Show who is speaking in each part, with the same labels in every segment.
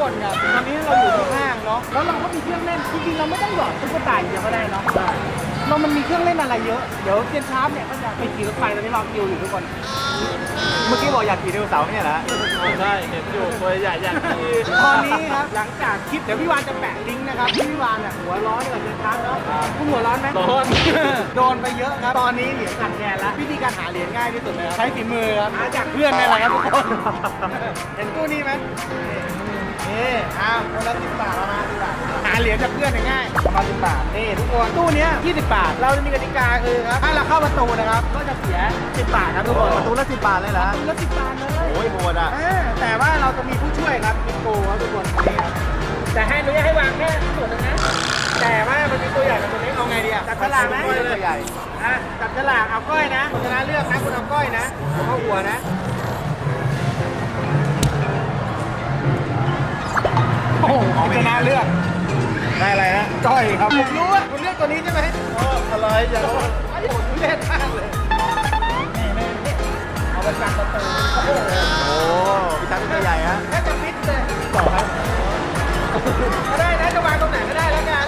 Speaker 1: ก่อนครับตอนนี้เราอยู่ที่ห้างเนาะแล้วเราก็มีเครื่องเล่นจริงๆเราไม่ต้องหยอดตุ๊กตาอย่างเดียวก็ได้เนาะ เรามันมีเครื่องเล่นอะไรเยอะ เดี๋ยวเจนชาร์ปเนี่ยก็จะไปขี่รถไฟตอนนี้รอคิวอยู่ทุกคน
Speaker 2: เมื่อกี้บอกอยากขี่ไดโนเสาร์เนี่ยเหรอ
Speaker 3: ใช่เห็นอยู่ตัวใหญ่ใหญ่
Speaker 1: ตอนนี้ครับหลังจากคลิปเดี๋ยวพี่วานจะแปะลิงก์นะครับที่พี่วานเนี่ยหัวร้อนกับเจนชาร์ปเนาะคุณหัวร้อนไหม
Speaker 3: โดน
Speaker 1: โดนไปเยอะครับ ตอนนี้เหรียญขาดแคลนแล้ววิธีการหาเหรียญง่ายที่สุดเลยครับใช้ฝีมือครับหาจากเพื่อนนี่แหละครับทุกคนเห็นตู้นี้ไหมนี่อ้าวคนละสิบบาทประมาณสิบบาทหาเหรียญจากเพื่อนเนี่ยง่ายประมาณสิบบาทนี่ทุกคนตู้เนี้ยยี่สิบบาทเราจะมีกติกาคือครับถ้าเราเข้าประตูนะครับ ก็จะเสียสิบบาทครับทุกคน
Speaker 2: ประตูละสิบบาทเลยเหรอ
Speaker 1: ประตูละสิบบาทเลย
Speaker 2: โอ้ยโหดอะ
Speaker 1: อ่าแต่ว่าเราจะมีผู้ช่วยครับเป็นโกครับทุกคนนี่ครับแต่ให้อนุญาตให้วางแค่ส่วนหนึงนะ แต่ว่ามันมีตัวใหญ่กับตัวเล็กเอาไงดีอะจับฉลากไหม
Speaker 2: ตัวใหญ่
Speaker 1: อะจับฉลากเอาก้อยนะคุณชนะเลือกนะคุณเอาก้อยนะผมเอาหัวนะโอ้โหคุณชนะเลือก
Speaker 2: ได้อะไรนะ
Speaker 1: ก้อยครับ ผมรู้ว่าคุณเลือกตัวนี้ใช่ไหม
Speaker 3: อะไรอย่าง
Speaker 1: ไอ้โหคุณเล่นมากเลยนี่นี่นี่เอาไปจับประตูโอ้โห
Speaker 2: พี่ช้งตัวใหญ่ฮะ
Speaker 1: แค่จะฟิตเลยต่อครับก็ได้นะจะวางตรงไหนก็ได้แล้วกัน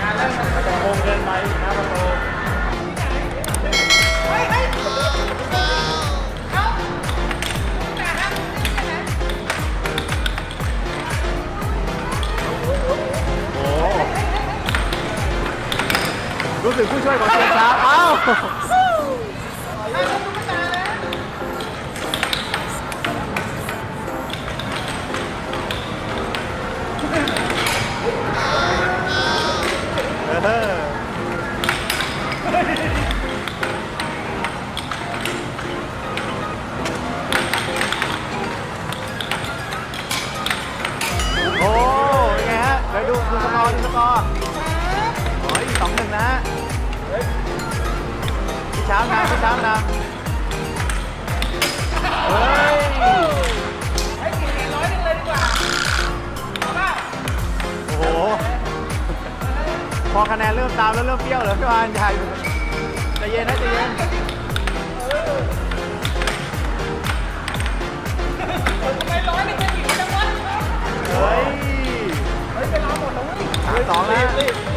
Speaker 1: งานเริ่ม
Speaker 3: จะโงเกินไปนะประตู
Speaker 2: สึกผู้ช่วยของเจนช้าเอ้า พ
Speaker 1: อ
Speaker 2: คะแนนเริ่มตามแล้วเริ่มเปรี้ยวเลยพี่วานใหญ่ใจเย็นนะใจเย็น
Speaker 1: ทำไมร้อยหนึงเป็นอีกจังวะ
Speaker 2: เฮ้ย
Speaker 1: เฮ้ยไปรอหมดแล้วเว้ย
Speaker 2: สามสองแล้ว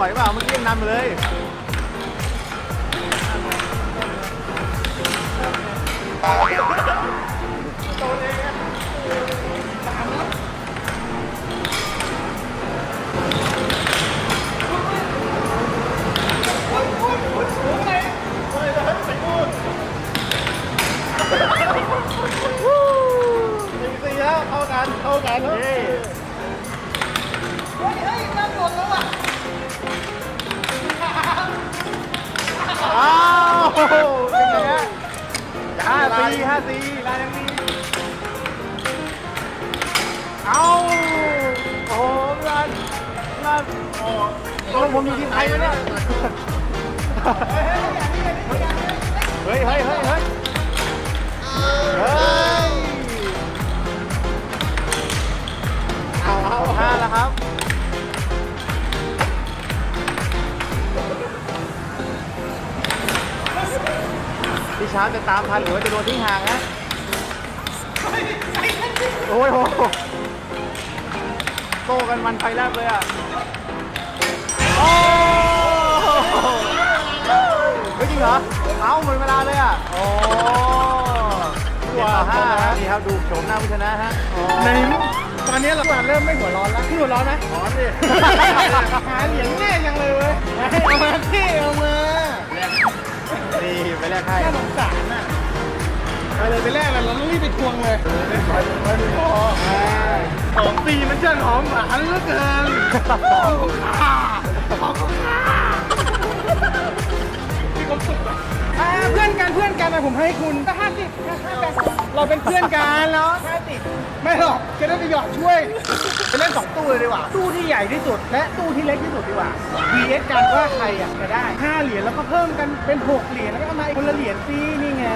Speaker 2: เฮ้
Speaker 1: ย
Speaker 2: พี่ช้างอ่อยเปล่าเมื่อกี้ยังนำอยู่เลย รันโอ้ตกลงผมอยู่ทีมไทยไหมเนี่ยเฮ้ยเฮ้ยเฮ้ยเฮ้ยเฮ้ยเอาเอาห้าแล้วครับพี่ช้างจะตามทันหรือว่าจะโดนทิ้งห่างนะโอ้ยโหโตกันมันไฟแลบเลยอะ โอ้ไม่จริงเหรอ เอ้าหมดเวลาเลยอะ โอ้ตัวห้าฮะนี่ครับดูโฉมหน้าผู้ชนะฮะ
Speaker 1: ในตอนนี้เราเริ่มไม่หัวร้อนแล้วพี่หัวร้อนไหม
Speaker 3: ร้อนดิ
Speaker 1: หาเหรียญง่ายยังเลยเว้ยเอามาที่เอามา
Speaker 2: นี่ไปแลกให้
Speaker 1: แค่สงสารน่ะ ไปเลยไปแรกเลยเราต้องรีบไปทวงเลยไปไปดูพอของปีมันเชิญหอมหวานเหลือเกินของข้าของข้ามีความสุขไหม อ่าเพื่อนกันเพื่อนกันนะผมให้คุณก็ห้าสิบเราเป็นเพื่อนกันเนาะห้าสิบไม่หรอกจะได้ไปหยอดช่วยไปเล่นสองตู้เลยดีกว่าตู้ที่ใหญ่ที่สุด และตู้ที่เล็กที่สุดดีกว่า VS กันว่าใครอะจะได้ห้าเหรียญแล้วก็เพิ่มกันเป็นหกเหรียญแล้วก็เอามาอีกคนละเหรียญฟรีนี่ไง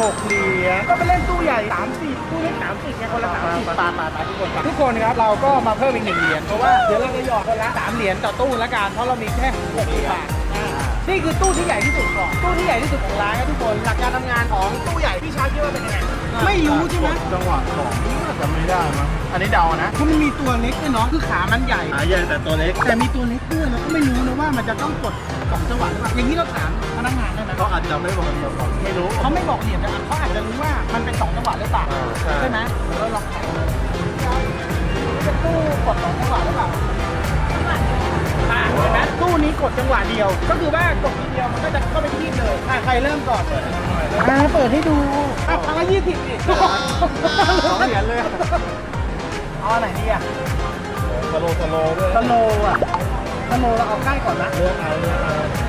Speaker 1: หกเหรียญก็ไปเล่นตู้ใหญ่สามสิบตู้เล็กสามสิบไงคนละสามสิบ ปาปาปาทุกคนครับทุกคนครับเราก็มาเพิ่มอีกหนึ่งเหรียญเพราะว่าเดี๋ยวเราจะหยอดคนละสามเหรียญต่อตู้ละกันเพราะเรามีแค่หกบาท นี่คือตู้ที่ใหญ่ที่สุดก่อนตู้ที่ใหญ่ที่สุดของร้านครับทุกคน หลักการทำงานของตู้ใหญ่พี่ชาร์คิดว่าเป็นยังไงไม่รู้ใช่ไหม
Speaker 3: จังหวะสองน่าจะไม่ได้มั้งอันนี้เดานะ
Speaker 1: เพราะมันมีตัวเล็กด้วยเนาะคือขามันใหญ่
Speaker 3: หาใหญ่แต่ตัวเล็ก
Speaker 1: แต่มีตัวเล็กด้วยเราก็ไม่รู้นะว่ามันจะต้องกดสองจังหวะหรือเปล่าอย่างนี้เราถามพนักงานได้ไหม
Speaker 3: เขาอาจจะไม่บอกเราก่อนไม่รู้
Speaker 1: เขาไม่บอกเหรียญนะเขาอาจจะรู้ว่ามันเป็นสองจังหวะหรือเปล่า
Speaker 3: อ่าใช่
Speaker 1: ใช่ไหมเดี๋ยวเราลองถามเป็นตู้กดสองจังหวะหรือเปล่า อ่าเห็นไหมตู้นี้กดจังหวะเดียว ก็คือว่ากดทีเดียวมันก็จะเข้าไปที่เลยอ่าใครเริ่มก่อนอ่าเปิดให้ดูอะครั้งละยี่สิบดิ
Speaker 2: สองเหรียญเลย
Speaker 1: เอาอันไหนดีอะ
Speaker 3: สโลว์สโลว์ด้วย
Speaker 1: สโลว์อะสโลว์เราเอาใกล้ก่อนนะ
Speaker 3: เลือกเอาเลือก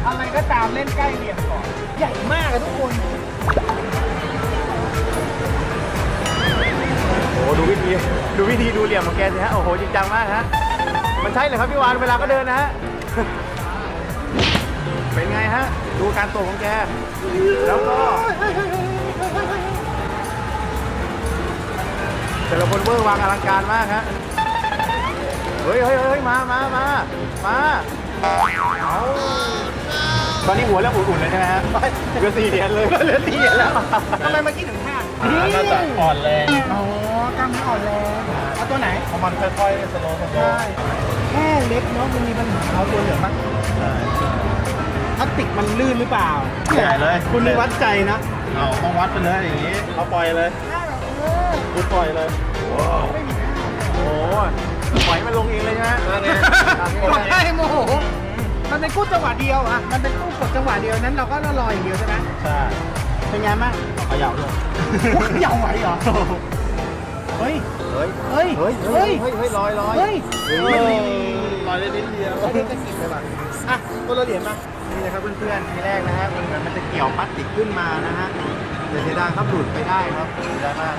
Speaker 3: เอา
Speaker 1: อะไรก็ตามเล่นใกล้เหลี่ยมก่อน ใหญ่มากเลยทุกคน
Speaker 2: โอ้โหดูวิธีดูวิธีดูเหลี่ยมของแกสิฮะโอ้โหจริงจังมากฮะ มันใช่เลยครับพี่วานเวลาก็เดินนะฮะ เป็นไงฮะ ดูการตกของแก แล้วก็แต่ละคนเวอร์วางอลังการมากฮะ เฮ้ยเฮ้ยเฮ้ยมามามามาเอาตอนนี้หัวเริ่มอุ่นๆเลยใช่ไหมฮะเหลือสี่เหรียญเลยเหลือสี่เหรียญแล้ว
Speaker 1: ทำไมเมื่อกี้ถึงพลาด
Speaker 3: น่าจะอ่อนแรง
Speaker 1: อ๋อกล้ามเนื้ออ่อนแรง เอาตัวไหน
Speaker 3: เพราะมันค่อยๆสโลว์สโล
Speaker 1: ใช่
Speaker 3: ว์
Speaker 1: แค่เล็กเนาะมันมีปัญหาเอาตัวเหลืองมั้ง
Speaker 3: ใช่
Speaker 1: พลาสติกมันลื่นหรือเปล่า
Speaker 3: ใหญ่เลย
Speaker 1: คุณนี่วัดใจนะ
Speaker 3: เอาต้องวัดไปเลยอย่างนี้เอาปล่อยเลยคุณปล่อยเลย
Speaker 2: โอ้โหปล่อยให้มันลงเองเลยใช่ไหม
Speaker 3: นั่นไง
Speaker 1: กดให้โมโหมันเป็นกู้จังหวะเดียวอะมันเป็นกู้กดจังหวะเดียวนั้นเราก็รออย่างเดียวใช่ไหม
Speaker 3: ใช่
Speaker 1: เป็นไงบ้าง
Speaker 3: เขย่าด้วย
Speaker 1: เขย่าไหวเหรอเฮ้ย
Speaker 2: เฮ้ย
Speaker 1: เฮ้ย
Speaker 2: เฮ้ย เฮ้ย เฮ้ย เฮ้ยลอยลอย
Speaker 1: เฮ้ย
Speaker 3: เออลอยได้นิดเดียว
Speaker 1: ไม่ได้จะกินเลยป่ะอะตัวละเหรียญมา
Speaker 2: นี่นะครับเพื่อนๆทีแรกนะฮะมันเหมือนมันจะเกี่ยวพลาสติกขึ้นมานะฮะแต่เสียดายครับหลุดไปได้ครับเสียดายมาก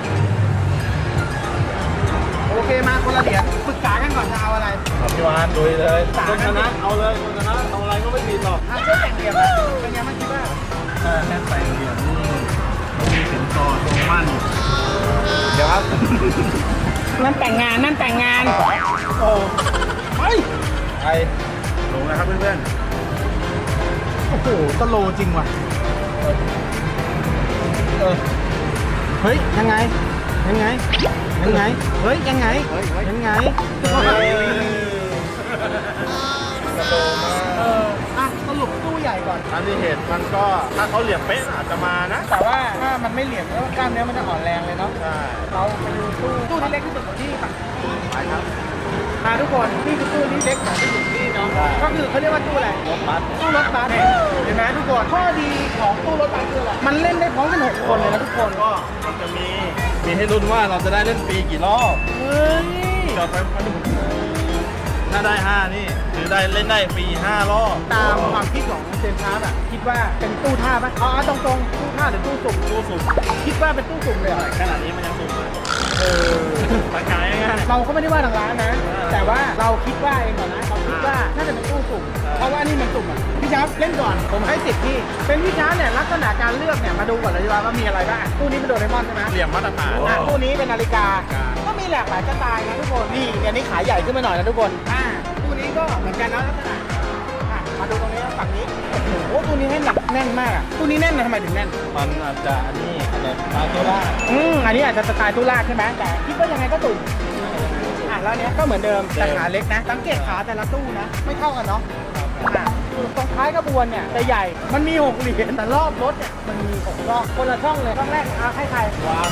Speaker 1: โอเคมาคนละเหรียญปรึกษากันก่อนจะเอาอะไร
Speaker 3: ครับพี่วานดุยเลย
Speaker 1: สาม
Speaker 3: คนชนะเอาเลยคนชนะทำอะไรก็ไม่ผิดหรอก
Speaker 1: อะช่วยแต่งเหรียญมาเป็นไงเมื่อกี้ว่า
Speaker 3: ถ้าแค่แต่งเหรียญนี่มันมีสินสอดตรงมั่น
Speaker 2: เดี๋ยวครับ
Speaker 1: นั่นแต่งงานนั่นแต่งงาน
Speaker 3: โอ้
Speaker 1: เฮ้ย
Speaker 3: ไอลงนะครับเพื่อน
Speaker 1: โอ้โหตะโลจริงว่ะ
Speaker 3: ๆเออ
Speaker 1: เฮ้ย ยังไง ยังไง ยังไง เฮ้ย ยังไง
Speaker 2: เฮ้ยเฮ้ย
Speaker 1: ยังไง
Speaker 3: กระโดดมา
Speaker 1: เอออะส รุปตู้ใหญ่ก่อน
Speaker 3: อันที่เห็นมันก็ถ้าเขาเหลี่ยมเป๊ะอาจจะมานะ
Speaker 1: แต่ว่าถ้ามันไม่เหลี่ยมแล้วกล้ามเนื้อมันจะอ่อนแรงเลยเนาะ
Speaker 3: ใช่
Speaker 1: เราไปดูตู้ตู้ที่เล็กที่สุดของที่ฝั่ง
Speaker 2: ไปครับ
Speaker 1: มาทุกคนนี่คือตู้ที่เล็กของที่สุดที่เนาะก็คือเขาเรียกว่าตู้อะไร
Speaker 3: รถบัส
Speaker 1: ตู้รถบัสเนี่ยเห็นไหมทุกคนข้อดีของตู้รถบัสคืออะไรมันเล่นได้พร้อมกันหกคนเลยนะทุกคน
Speaker 3: ก็มันจะมีมีให้รุ่นว่าเราจะได้เล่นฟรีกี่รอบ
Speaker 1: เฮ้ย
Speaker 3: จอดไปพันหนึ่งถ้าได้ห้านี่คือ ได้เล่นได้ฟรีห้ารอบ
Speaker 1: ตามความคิดของเซนชาร์ปอะคิดว่าเป็นตู้ท่าปะอ๋อตรงตรงๆตู้ท่าหรือตู้สุ่ม
Speaker 3: ตู้สุ่ม
Speaker 1: คิดว่าเป็นตู้สุ่มเลยเหรอ
Speaker 3: ขนาดนี้มันยังสุ่มเลย
Speaker 1: เออ
Speaker 3: ประกายง่าย
Speaker 1: เราก็ไม่ได้ว่าทางร้านนะ
Speaker 3: เออ
Speaker 1: แต่ว่าเราคิดว่าเองก่อนนะเราคิดว่าน่าจะเป็นตู้สุ่มเพราะว่านี่มันสุ่มอะพี่ชาร์ปเล่นก่อนผมให้สิบพี่ เป็นพี่ชาร์ปเนี่ยลักษณะการเลือกเนี่ยมาดูก่อนเลยดีกว่าว่ามีอะไรบ้างอะตู้นี้เป็นโดเรมอนใช่ไหม
Speaker 3: เหลี่ยมมาตรฐาน
Speaker 1: อะตู้นี้เป็นนาฬิกา
Speaker 3: นาฬิกา
Speaker 1: ก็มีหลากหลายสไตล์นะทุกคน นี่อันนี้ขายใหญ่ขึ้นมาหน่อยนะทุกคน อ่าตู้นี้ ก็เหมือนกันนะลักษณะอะมาดูตรงนี้ฝั่งนี้โอ้โหตู้นี้ให้หนักแน่นมากอะตู้นี้แน่นนะทำไมถึงแน่น
Speaker 3: มันอาจจะอันนี้อาจจะมาตัวล่า
Speaker 1: อืมอันนี้อาจจะสไตล์ตู้ลากใช่ไหมแต่คิดว่ายังไงก็ตุ่มอะแล้วอันเนี้ยก็เหมือนเดิมแต่ขาเล็กนะสังเกตขาแต่ละตู้นะ ไม่เท่ากันเนาะอะ ตรงท้ายกระบวนเนี่ยจะใหญ่ มันมีหกเหรียญแต่รอบรถเนี่ยมันมีหกรอบคนละช่องเลยช่องแรกเอาให้ใคร
Speaker 3: วาง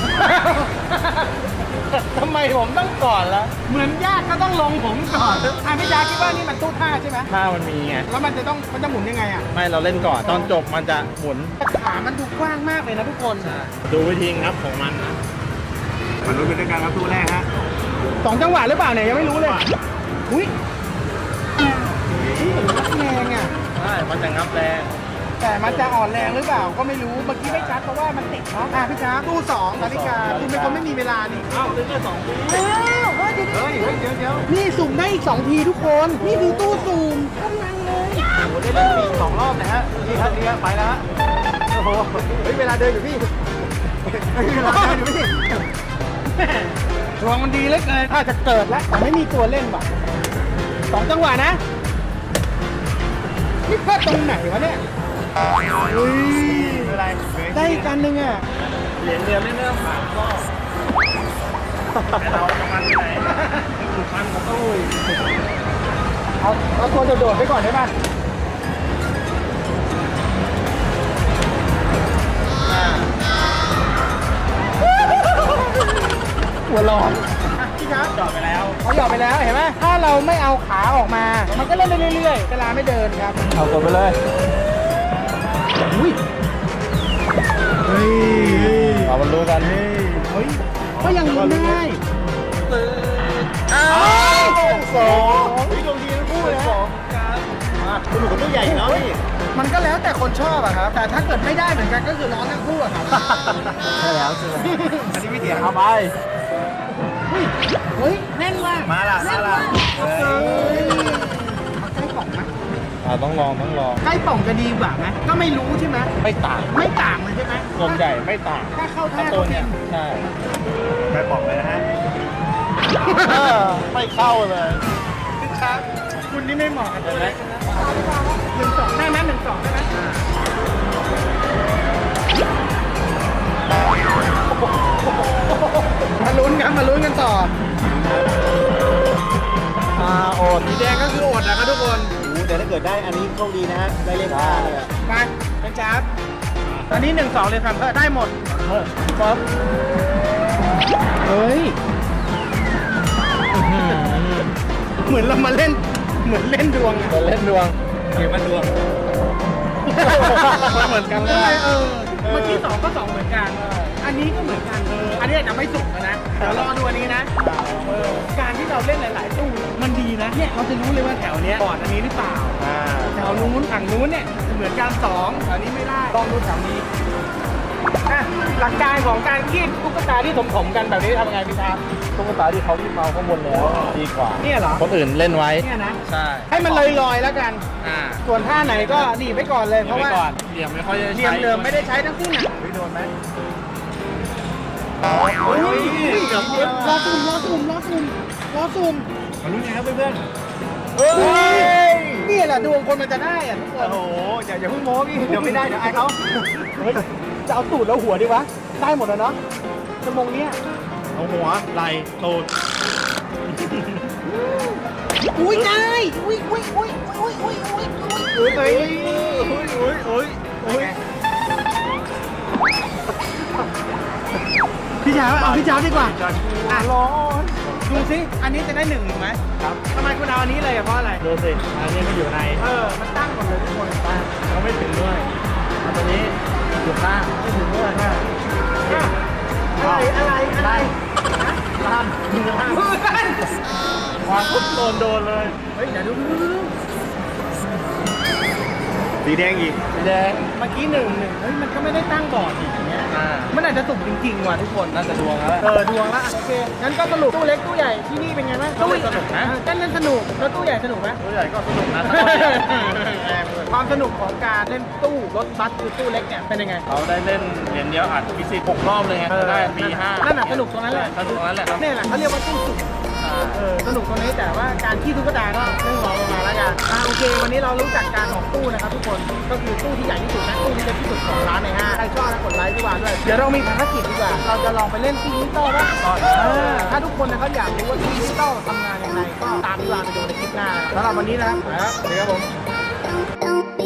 Speaker 1: ทำไมผมต้องก่อนละเหมือนญาติก็ต้องลงผมก่อนอะพี่ยาคิดว่านี่มันตู้ท่าใช่ไหม
Speaker 3: ถ้ามันมีไง
Speaker 1: แล้วมันจะต้องมันจะหมุนยังไงอะ
Speaker 3: ไม่เราเล่นก่อนตอนจบมันจะหมุน
Speaker 1: แต่ขามันดูกว้างมากเลยนะทุกคน
Speaker 3: ดูวิธีงับของมันนะ
Speaker 2: มาลุ้นกันด้วยกันครับตู้แรกฮะ
Speaker 1: สองจังหวะหรือเปล่าเนี่ยยังไม่รู้เลยอุ้ยนี่เหมือนนัก แรงอะ
Speaker 3: ใช่มันจะงับแรง
Speaker 1: แต่มันจะอ่อนแรงหรือเปล่าก็ไม่รู้ เมื่อกี้ไม่ชัดเพราะว่ามันติดเนาะอะพี่ช้าตู้สองนาฬิกาคุณเป็นคนไม่มีเวลานี่
Speaker 3: เอ้าเล่นแค่สองปี
Speaker 1: เอ้าเฮ้ยเดี๋ยว
Speaker 2: เฮ้ยเฮ้ยเดี๋ยวเดี๋ยว
Speaker 1: นี่สุ่มได้อีก2ทีทุกคน นี่คือตู้สุ่มกำลังเลย
Speaker 2: โอ้โหได้เล่นฟรีสองรอบนะฮะนี่ครับนี่ครับไปแล้วฮะโอ้โหเฮ้ยเวลาเดินอยู่พี่เฮ้ยเวลาเดินอยู่พี่
Speaker 1: ดวงมันดีเหลือเกินถ้าจะเกิดแล้วแต่ไม่มีตัวเล่นว่ะสองจังหวะนะ นี่พลาดตรงไหนวะเนี่ยเฮ้ย
Speaker 2: อะไร
Speaker 1: ได้อีกอันหนึงอะ
Speaker 3: เหรียญเดียวไม่เริ่มผ่านก็แต่เราประมันที่ไหนพันก็ต้อง
Speaker 1: เอาเอาตัวโดดๆไปก่อนได้ป่ะ ถ้าเราไม่เอาขาออกมา มันก็เล่นได้เรื่อยๆ เวลาไม่เดินครับ
Speaker 2: เอากดไปเลย
Speaker 1: อุ้ย
Speaker 2: เฮ้ยเอามารู้กัน
Speaker 1: เฮ้ยก็ยังลุ้นได้
Speaker 2: อ้าวสองเฮ้ยดวงดีทั้งคู่เลยฮะมาคุณหนูกับตัวใหญ่เนาะพี่
Speaker 1: มันก็แล้วแต่คนชอบอะครับ แต่ถ้าเกิดไม่ได้เหมือนกันก็คือร้อนทั้งคู่อะครับ
Speaker 2: ใช่แล้วใช่ไหมอันนี้ไม่เถียงเอาไป
Speaker 1: เฮ้ยแน่นมาก
Speaker 3: มาละมาละ
Speaker 1: เฮ้ยเอาใกล้ป่องไหม
Speaker 2: อ่าต้องลองต้องลอง
Speaker 1: ใกล้ป่องจะดีกว่าไหมก็ไม่รู้ใช่ไหม
Speaker 2: ไม่ต่าง
Speaker 1: ไม่ต่างเลยใช่ไหม
Speaker 2: ส่วนใหญ่ไม่ต่าง
Speaker 1: ถ้าเข้าท่า
Speaker 2: ตั
Speaker 1: ก็
Speaker 2: ว
Speaker 1: ฟิ
Speaker 2: เนี้ย
Speaker 1: น
Speaker 2: ใช่
Speaker 3: ไปบอกเลยนะฮะ
Speaker 2: ไม่เข้าเลย
Speaker 1: ครับคุณนี่ไม่เหมาะกับตัวเล็กนะหนึ่งสองได้ไหมหนึ่งสองได้ไหม มาลุ้นกันมาลุ้นกันต่อ
Speaker 2: อ่าโอด
Speaker 1: สีแดงก็คืออดนะครับทุกคน
Speaker 2: โอ้แต่ถ้าเกิดได้อันนี้โชคดีนะฮะ ได้เลขห้าเลยอะ
Speaker 1: ไปเป็นจ้าบตอนนี้หนึ่งสองเลยครับเออได้หมดป๊บเฮ้ยเหมือนเรามาเล่น เหมือนเล่นดวงอะ
Speaker 2: จะเล่นดวง
Speaker 3: เกมมันดวง
Speaker 1: เหมือนกันเลย เออ เมื่อกี้สองก็สองเหมือนกัน อันนี้ก็เหมือนกันอันนี้อาจจะไม่สุกนะเดี๋ยวรอดูอันนี้นะการที่เราเล่นหลาย ๆ ตู้มันดีนะเนี่ยเราจะรู้เลยว่าแถวเนี้ยบอร์ดอันนี้หรือเปล่า
Speaker 2: อ่า
Speaker 1: แถวนู้นฝั่งนู้นเนี่ยเหมือนการสองแถวนี้ไม่ได้ลองดูแถวนี้อะหลักการของการคีบตุ๊กตาที่ถมๆกันแบบนี้ทำยังไงพี่ชาร์
Speaker 2: ตุ๊กตาที่เขาที่เมาข้างบนแล้วดีกว่า
Speaker 1: เนี่ยเหรอ
Speaker 2: คนอื่นเล่นไว้
Speaker 1: เนี่ยนะ
Speaker 3: ใช่
Speaker 1: ให้มันลอยๆแล้วกัน
Speaker 3: อ่า
Speaker 1: ส่วนท่าไหนก็หนีบไปก่อนเลยเพราะว่า
Speaker 3: ก่อนเหลี่ยมไม่ค่อยจะ
Speaker 1: เหลี่ยมเดิมไม่ได้ใช้ทั้งสิ้นอะ
Speaker 2: ไม่โดนไหม
Speaker 1: เฮ้ย
Speaker 3: เกือบ
Speaker 1: รอซุ่มรอซุ่มรอซุ่มรอซุ่ม
Speaker 3: มาลุ้นกันครับเพื่อน
Speaker 2: เฮ้ย
Speaker 1: นี่แหละดวงคนมันจะได้อะทุกคน
Speaker 2: โอ้โหอย่าอย่าเพิ่งโม้พี่เดี๋ยวไม่ได้เดี๋ยวอายเขา
Speaker 1: เฮ้ยจะเอาตูดแล้วหัวดีวะ ได้หมดแล้วเนาะชั่วโมงเนี้ย
Speaker 3: เอาหัวไหล่ตูด
Speaker 1: อุ้ยได้อุ้ยอุ้ยอุ้ยอุ้ยอุ้ยอุ้ยอุ้ย
Speaker 2: เฮ้ย
Speaker 3: โอ้ยโอ้ยโอ้ยโอ้ย
Speaker 1: พี่ช้าเอาพี่ช้าดีกว่า
Speaker 3: จัน
Speaker 1: อะ
Speaker 2: ร้อน
Speaker 1: ดูสิอันนี้จะได้หนึ่งถูกไหม
Speaker 3: ครับ
Speaker 1: ทำไมคุณเอาอันนี้เลยอะเพราะอะไร
Speaker 3: ดูสิอันนี้มันอยู่ใน
Speaker 1: เออมันตั้งหมดเลยทุกคนตั้ง
Speaker 3: เราไม่ถึงด้วยอันตัวนี้อยู่ข้างไม่ถึงด้วยนะ
Speaker 1: อะไรอะไรอะไร
Speaker 3: ล่างอยู่ข้าง
Speaker 1: เพื่อน
Speaker 3: ความคุดโดนโดนเลย
Speaker 1: เฮ้ยเดี๋ยวดูดูดูดู
Speaker 2: สีแดงอีก
Speaker 3: สีแดง
Speaker 1: เมื่อกี้หนึ่งหนึ่งเฮ้ยมันก็ไม่ได้ตั้งบอร์ดอีก อย่างเงี้ย
Speaker 3: อ่า
Speaker 1: มันอาจจะสุ่มจริงๆว่ะทุกคน
Speaker 3: น่าจะดวงแล้วแหละ
Speaker 1: เออดวงละโอเคงั้นก็สรุปตู้เล็กตู้ใหญ่ที่นี่เป็นไงบ้าง
Speaker 3: ตู้เล็กสนุกนะ
Speaker 1: เออเต้นเล่นสนุกแล้วตู้ใหญ่สนุกไหม
Speaker 3: ตัวใหญ่ก็สนุกนะ
Speaker 1: ความสนุกของการเล่นตู้รถบัสคือตู้เล็กเนี่ยเป็นยังไง
Speaker 3: เขาได้เล่นเหรียญเดียวอัดพิสิทธิ์หกรอบเลยไงจะได้ปีห้า
Speaker 1: นั่นน่ะสนุกตรงนั้นแหละ
Speaker 3: สนุกตรงนั้นแหละครับ
Speaker 1: นี่แหละเขาเรียกว่าตู้สุก เออสนุกตรงนี้แต่ว่าการขี้ตุ๊กตาก็เรื่องรองลงมาแล้วกันอะโอเค วันนี้เรารู้จักการของตู้นะครับทุกคนก็คือตู้ที่ใหญ่ที่สุดและตู้ที่เล็กที่สุดของร้านในห้างใครชอบนะกดไลค์ดีกว่าด้วยเดี๋ยวเรามีภารกิจดีกว่า เราจะลองไปเล่นที่ดิจิตอลป่ะเออถ้าทุกคนนะครับอยากรู้ว่าที่ดิจิตอลทำงานยังไงก็ตามพี่วานไปดูในคลิปหน้าสำหรับวันนี้นะครับไปครับสวัสดีครับผม
Speaker 4: Don't be